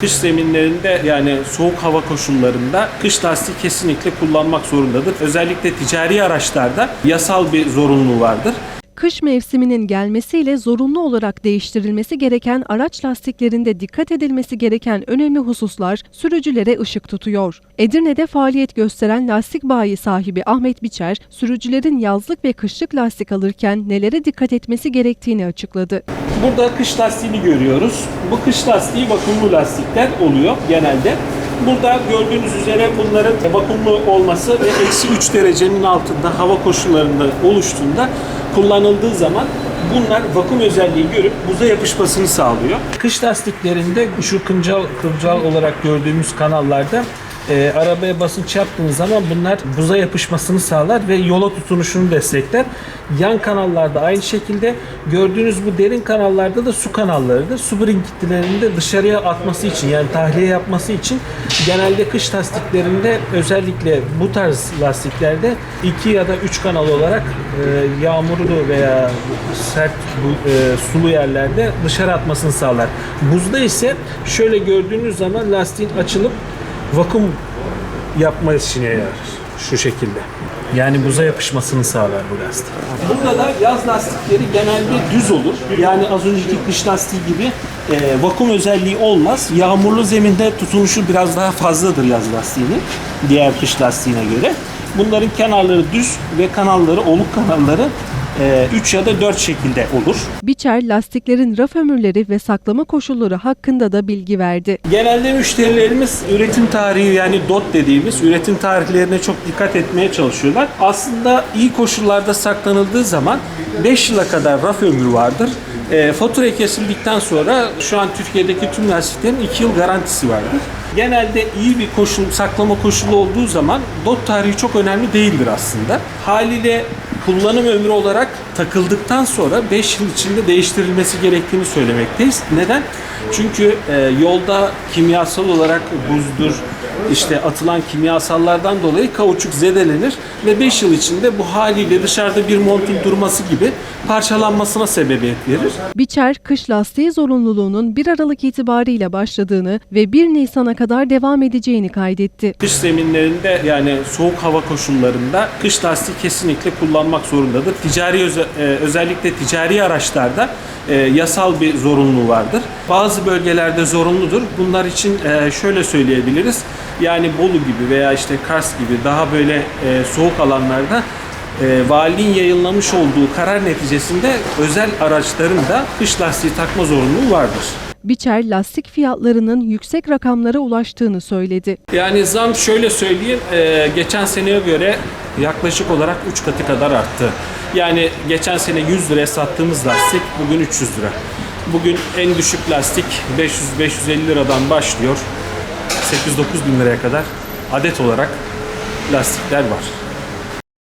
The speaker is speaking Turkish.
Kış zeminlerinde yani soğuk hava koşullarında kış lastiği kesinlikle kullanmak zorundadır. Özellikle ticari araçlarda yasal bir zorunluluğu vardır. Kış mevsiminin gelmesiyle zorunlu olarak değiştirilmesi gereken araç lastiklerinde dikkat edilmesi gereken önemli hususlar sürücülere ışık tutuyor. Edirne'de faaliyet gösteren lastik bayi sahibi Ahmet Biçer, sürücülerin yazlık ve kışlık lastik alırken nelere dikkat etmesi gerektiğini açıkladı. Burada kış lastiğini görüyoruz. Bu kış lastiği vakumlu lastikler oluyor genelde. Burada gördüğünüz üzere bunların vakumlu olması ve eksi 3 derecenin altında hava koşullarında oluştuğunda kullanıldığı zaman bunlar vakum özelliği görüp buza yapışmasını sağlıyor. Kış lastiklerinde şu kılcal, kılcal olarak gördüğümüz kanallarda e, arabaya basınç yaptığınız zaman bunlar buza yapışmasını sağlar ve yola tutunuşunu destekler. Yan kanallarda aynı şekilde gördüğünüz bu derin kanallarda da su kanallarıdır. Su birikintilerini de dışarıya atması için yani tahliye yapması için genelde kış lastiklerinde özellikle bu tarz lastiklerde iki ya da üç kanal olarak e, yağmurlu veya sert bu, e, sulu yerlerde dışarı atmasını sağlar. Buzda ise şöyle gördüğünüz zaman lastiğin açılıp vakum yapma işine yarar. Şu şekilde. Yani buza yapışmasını sağlar bu lastik. Burada da yaz lastikleri genelde düz olur. Yani az önceki kış lastiği gibi e, vakum özelliği olmaz. Yağmurlu zeminde tutunuşu biraz daha fazladır yaz lastiğinin diğer kış lastiğine göre. Bunların kenarları düz ve kanalları, oluk kanalları 3 ya da 4 şekilde olur. Biçer, lastiklerin raf ömürleri ve saklama koşulları hakkında da bilgi verdi. Genelde müşterilerimiz üretim tarihi yani DOT dediğimiz üretim tarihlerine çok dikkat etmeye çalışıyorlar. Aslında iyi koşullarda saklanıldığı zaman 5 yıla kadar raf ömrü vardır. E, fatura kesildikten sonra şu an Türkiye'deki tüm lastiklerin 2 yıl garantisi vardır. Genelde iyi bir koşul, saklama koşulu olduğu zaman DOT tarihi çok önemli değildir aslında. Haliyle kullanım ömrü olarak takıldıktan sonra 5 yıl içinde değiştirilmesi gerektiğini söylemekteyiz. Neden? Çünkü e, yolda kimyasal olarak buzdur, işte atılan kimyasallardan dolayı kauçuk zedelenir ve 5 yıl içinde bu haliyle dışarıda bir montun durması gibi parçalanmasına sebebiyet verir. Biçer, kış lastiği zorunluluğunun 1 Aralık itibariyle başladığını ve 1 Nisan'a kadar devam edeceğini kaydetti. Kış zeminlerinde yani soğuk hava koşullarında kış lastiği kesinlikle kullanmak zorundadır. Ticari e, özellikle ticari araçlarda e, yasal bir zorunluluğu vardır. Bazı bölgelerde zorunludur. Bunlar için e, şöyle söyleyebiliriz. Yani Bolu gibi veya işte Kars gibi daha böyle soğuk alanlarda e, valiliğin yayınlamış olduğu karar neticesinde özel araçların da kış lastiği takma zorunluluğu vardır. Biçer, lastik fiyatlarının yüksek rakamlara ulaştığını söyledi. Yani zam şöyle söyleyeyim, e, geçen seneye göre yaklaşık olarak 3 katı kadar arttı. Yani geçen sene 100 liraya sattığımız lastik bugün 300 lira. Bugün en düşük lastik 500-550 liradan başlıyor. 8-9 bin liraya kadar adet olarak lastikler var.